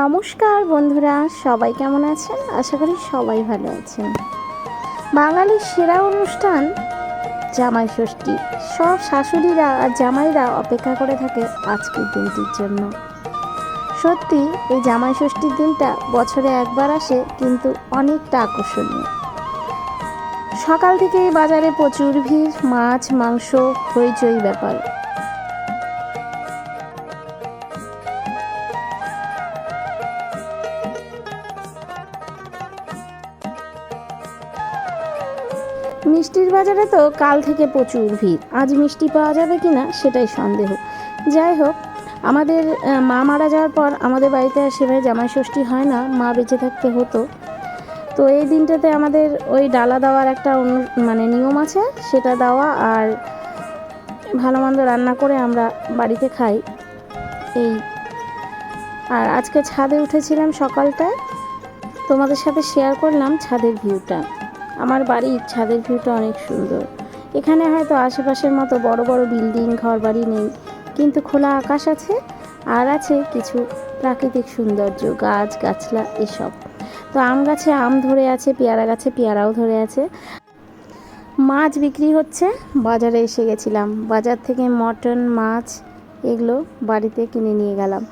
নমস্কার বন্ধুরা, সবাই কেমন আছেন? আশা করি সবাই ভালো আছেন। বাঙালির সেরা অনুষ্ঠান জামাই ষষ্ঠী। সব শাশুড়িরা আর জামাইরা অপেক্ষা করে থাকে আজকের দিনটির জন্য। সত্যি, এই জামাই ষষ্ঠীর দিনটা বছরে একবার আসে, কিন্তু অনেকটা আকর্ষণীয়। সকাল থেকেই বাজারে প্রচুর ভিড়, মাছ, মাংস, হইচই ব্যাপার। বাজারে তো কাল থেকে প্রচুর ভিড়। আজ মিষ্টি পাওয়া যাবে কি না সেটাই সন্দেহ। যাই হোক, আমাদের মা মারা যাওয়ার পর আমাদের বাড়িতে আর সেভাবে জামাই ষষ্ঠী হয় না, মা বেঁচে থাকতে হতো। তো এই দিনটাতে আমাদের ওই ডালা দেওয়ার একটা অন্য মানে নিয়ম আছে, সেটা দেওয়া আর ভালো মন্দ রান্না করে আমরা বাড়িতে খাই। এই। আর আজকে ছাদে উঠেছিলাম সকালটায়। তোমাদের সাথে শেয়ার করলাম ছাদের ভিউটা আমার বাড়ির ছাদের ভিউটা অনেক সুন্দর। এখানে হয়তো আশেপাশের মতো বড় বড় বিল্ডিং ঘর বাড়ি নেই, কিন্তু খোলা আকাশ আছে আর আছে কিছু প্রাকৃতিক সৌন্দর্য, গাছ, গাছলা, এসব। তো আম গাছে আম ধরে আছে, পেয়ারা গাছে পেয়ারাও ধরে আছে। মাছ বিক্রি হচ্ছে, বাজারে এসে গেছিলাম। বাজার থেকে মটন, মাছ এগুলো বাড়িতে কিনে নিয়ে গেলাম।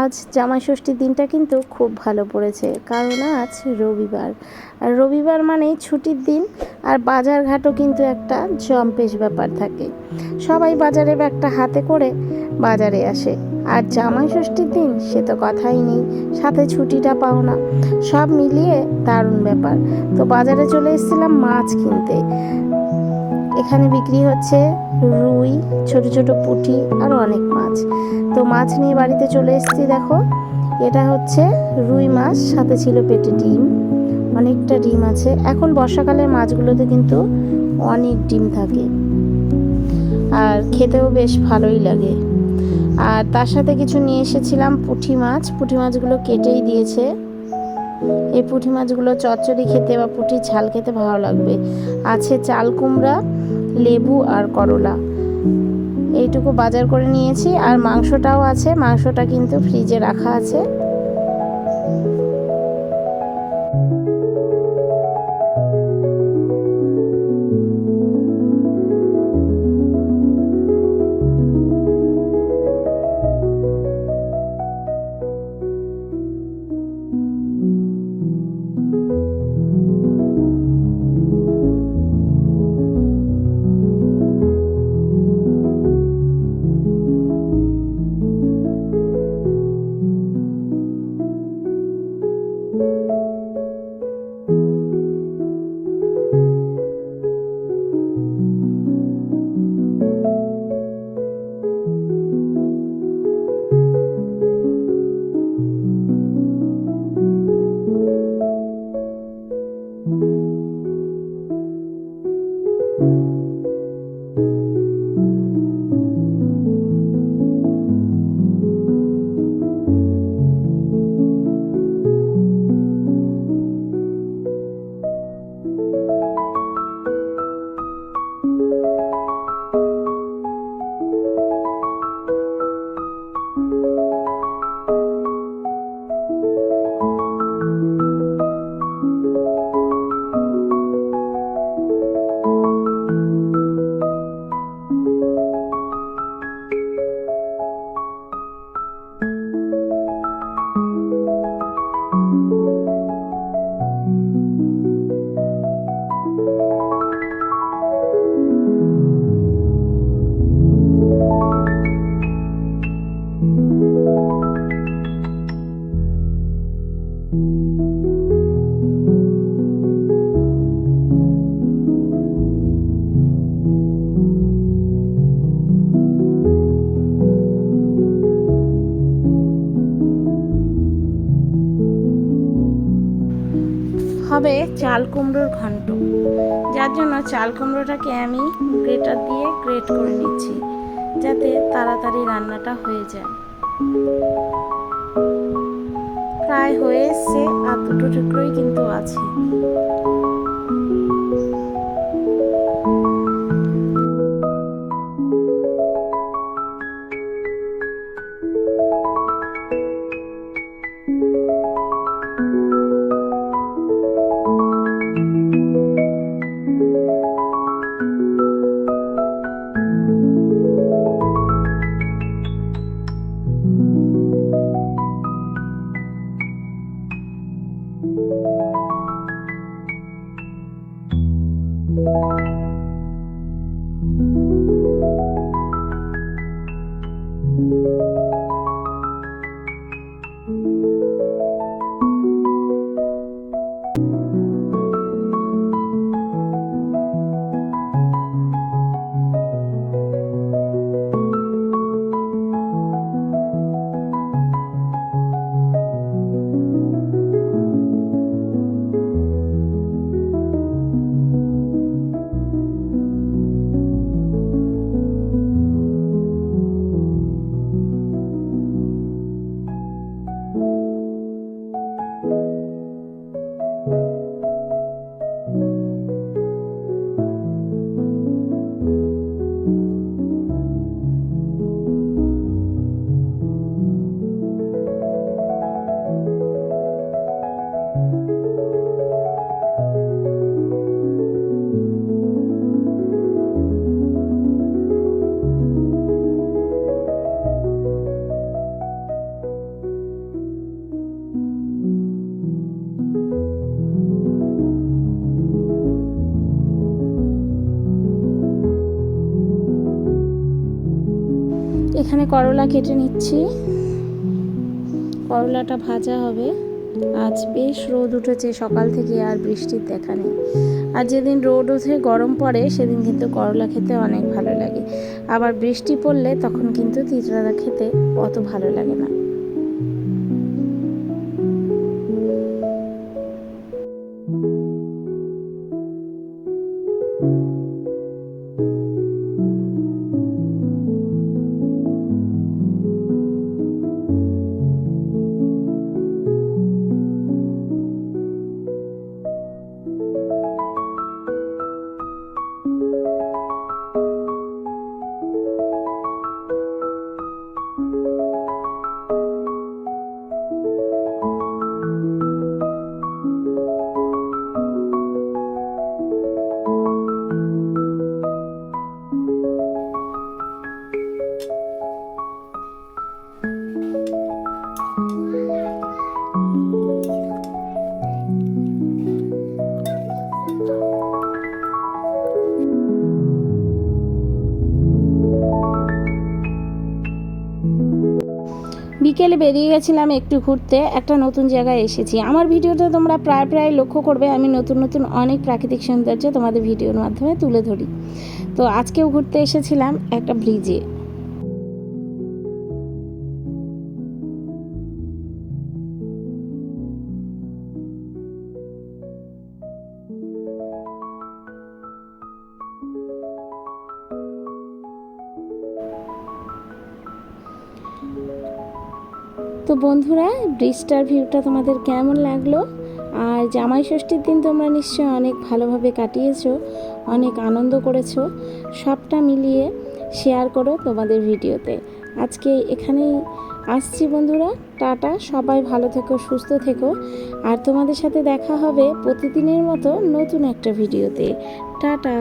আজ জামাই ষষ্ঠীর দিনটা কিন্তু খুব ভালো পড়েছে, কারণ আজ রবিবার। আর রবিবার মানেই ছুটির দিন, আর বাজার ঘাটও কিন্তু একটা জম্পেশ ব্যাপার থাকে। সবাই বাজারে ব্যাগটা হাতে করে বাজারে আসে, আর জামাই ষষ্ঠীর দিন সে তো কথাই নেই, সাথে ছুটিটা পাও না। সব মিলিয়ে দারুণ ব্যাপার। তো বাজারে চলে এসেছিলাম মাছ কিনতে। এখানে বিক্রি হচ্ছে রুই, ছোট ছোট পুঁটি আরও অনেক মাছ। তো মাছ নিয়ে বাড়িতে চলে এসেছি, দেখো। এটা হচ্ছে রুই মাছ, সাথে ছিল পেটে ডিম। অনেকটা ডিম আছে। এখন বর্ষাকালের মাছগুলোতে কিন্তু অনেক ডিম থাকে। আর খেতেও বেশ ভালোই লাগে। আর তার সাথে কিছু নিয়ে এসেছিলাম পুঁটি মাছ। পুঁটি মাছগুলো কেটেই দিয়েছে। এই পুঁটি মাছগুলো চচ্চড়ি খেতে বা পুঁটি ঝাল খেতে ভালো লাগবে। আছে চাল কুমড়া লেবু আর করলা। এইটুকু বাজার করে নিয়েছি। আর মাংসটাও আছে। মাংসটা কিন্তু ফ্রিজে রাখা আছে। হবে চাল কুমড়োর ঘন্ট। যার জন্য চাল কুমড়োটাকে আমি গ্রেটার দিয়ে গ্রেট করে নিচ্ছি, যাতে তাড়াতাড়ি রান্নাটা হয়ে যায়। প্রায় হয়ে এসছে, আর দুটো টুকরোই কিন্তু আছে। এখানে করলা কেটে নিচ্ছি। করলাটা ভাজা হবে। আজ বেশ রোদ উঠেছে, সকাল থেকে আর বৃষ্টির দেখা নেই। আর যেদিন রোদ উঠে গরম পড়ে, সেদিন কিন্তু করলা খেতে অনেক ভালো লাগে। আবার বৃষ্টি পড়লে তখন কিন্তু তিতরাদা খেতে অত ভালো লাগে না। বিকেলে বেরিয়ে গেছিলাম একটু ঘুরতে, একটা নতুন জায়গায় এসেছি। আমার ভিডিওতে তোমরা প্রায় প্রায় লক্ষ্য করবে, আমি নতুন নতুন অনেক প্রাকৃতিক সৌন্দর্য তোমাদের ভিডিওর মাধ্যমে তুলে ধরি। তো আজকেও ঘুরতে এসেছিলাম একটা ব্রিজে। তো বন্ধুরা ব্রিজটার ভিউটা তোমাদের কেমন লাগল? আর জামাই ষষ্ঠীর দিন তোমরা নিশ্চয়ই অনেক ভালোভাবে কাটিয়েছো, অনেক আনন্দ করেছ। সবটা মিলিয়ে শেয়ার করো তোমাদের ভিডিওতে। আজকে এখানেই আসছি বন্ধুরা। টাটা, সবাই ভালো থেকো, সুস্থ থেকো। আর তোমাদের সাথে দেখা হবে প্রতিদিনের মতো নতুন একটা ভিডিওতে। টাটা!